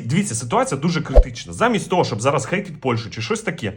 Дивіться, ситуація дуже критична. Замість того, щоб зараз хейтити Польщу чи щось таке.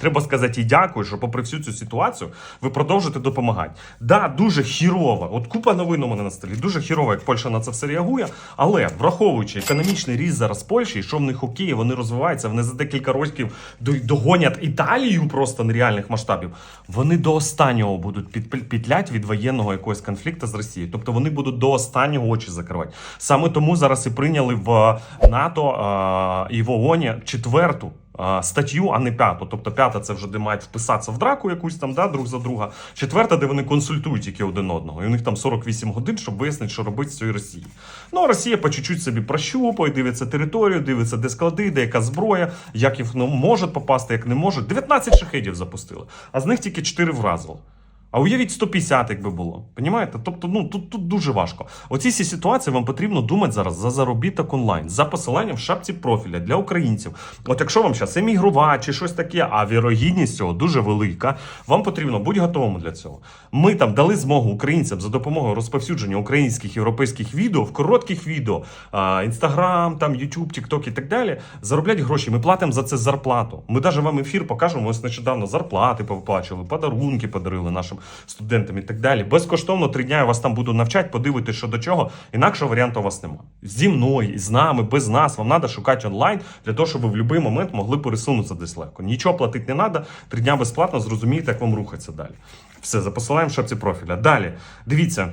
Треба сказати їй дякую, що попри всю цю ситуацію ви продовжуєте допомагати. Да, дуже хірово. От купа новин у мене на столі. Дуже хірово, як Польща на це все реагує. Але враховуючи економічний ріст зараз Польщі, що в них окей, вони розвиваються, вони за декілька років до- догонять Італію просто нереальних масштабів. Вони до останнього будуть під, підлять від воєнного якогось конфлікту з Росією. Тобто вони будуть до останнього очі закривати. Саме тому зараз і прийняли в НАТО і в ООНі четверту статтю, а не п'яту. Тобто п'ята це вже де мають вписатися в драку якусь там, да, друг за друга. Четверта, де вони консультують тільки один одного. І у них там 48 годин, щоб вияснити, що робити з цією Росією. Ну а Росія по чуть-чуть собі прощупує, дивиться територію, дивиться, де склади, де яка зброя, як їх ну, може попасти, як не може. 19 шахедів запустили, а з них тільки 4 вразили. А уявіть 150, якби було. Понімаєте? Тобто, ну тут, тут дуже важко. Оці всі ситуації вам потрібно думати зараз за заробіток онлайн, за посиланням в шапці профіля для українців. От якщо вам зараз емігрувати чи щось таке, а вірогідність цього дуже велика, вам потрібно бути готовими для цього. Ми там дали змогу українцям за допомогою розповсюдження українських європейських відео в коротких відео, інстаграм, там Ютуб, Тікток і так далі. Заробляти гроші. Ми платимо за це зарплату. Ми навіть вам ефір покажемо. Ось нещодавно зарплати повиплачували, подарунки подарили нашим студентам і так далі. Безкоштовно три дня я вас там буду навчати, подивитися, що до чого. Інакшого варіанту у вас немає. Зі мною, з нами, без нас. Вам треба шукати онлайн для того, щоб ви в будь-який момент могли пересунутися десь легко. Нічого платити не треба. Три дня безплатно зрозумієте, як вам рухатися далі. Все, запосилаємо в шапці профіля. Далі, дивіться.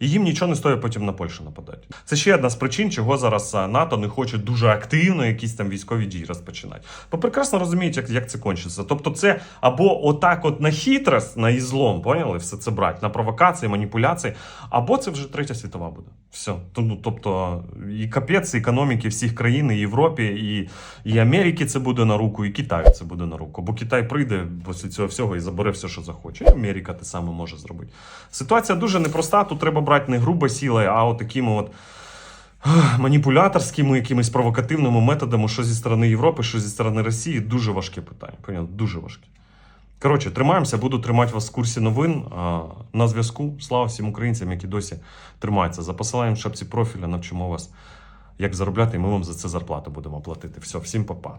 І їм нічого не стоїть потім на Польщу нападати. Це ще одна з причин, чого зараз НАТО не хоче дуже активно якісь там військові дії розпочинати. Бо прекрасно розуміють, як, як це кончиться. Тобто, це або отак, от на хитрость, на ізлом, поняли, все це брати, на провокації, маніпуляції, або це вже третя світова буде. Все. Ну, тобто, і капець економіки всіх країн, і Європі, і, і Америки це буде на руку, і Китаю це буде на руку. Бо Китай прийде після цього всього і забере все, що захоче. І Америка те саме може зробити. Ситуація дуже непроста. Тут треба брати не грубо силою, а от такими от маніпуляторськими, якимись провокативними методами, що зі сторони Європи, що зі сторони Росії. Дуже важке питання. Понятно? Дуже важке. Коротше, тримаємося, буду тримати вас в курсі новин. На зв'язку. Слава всім українцям, які досі тримаються. За посиланням шапці профіля навчимо вас, як заробляти, і ми вам за це зарплату будемо платити. Все, всім па-па.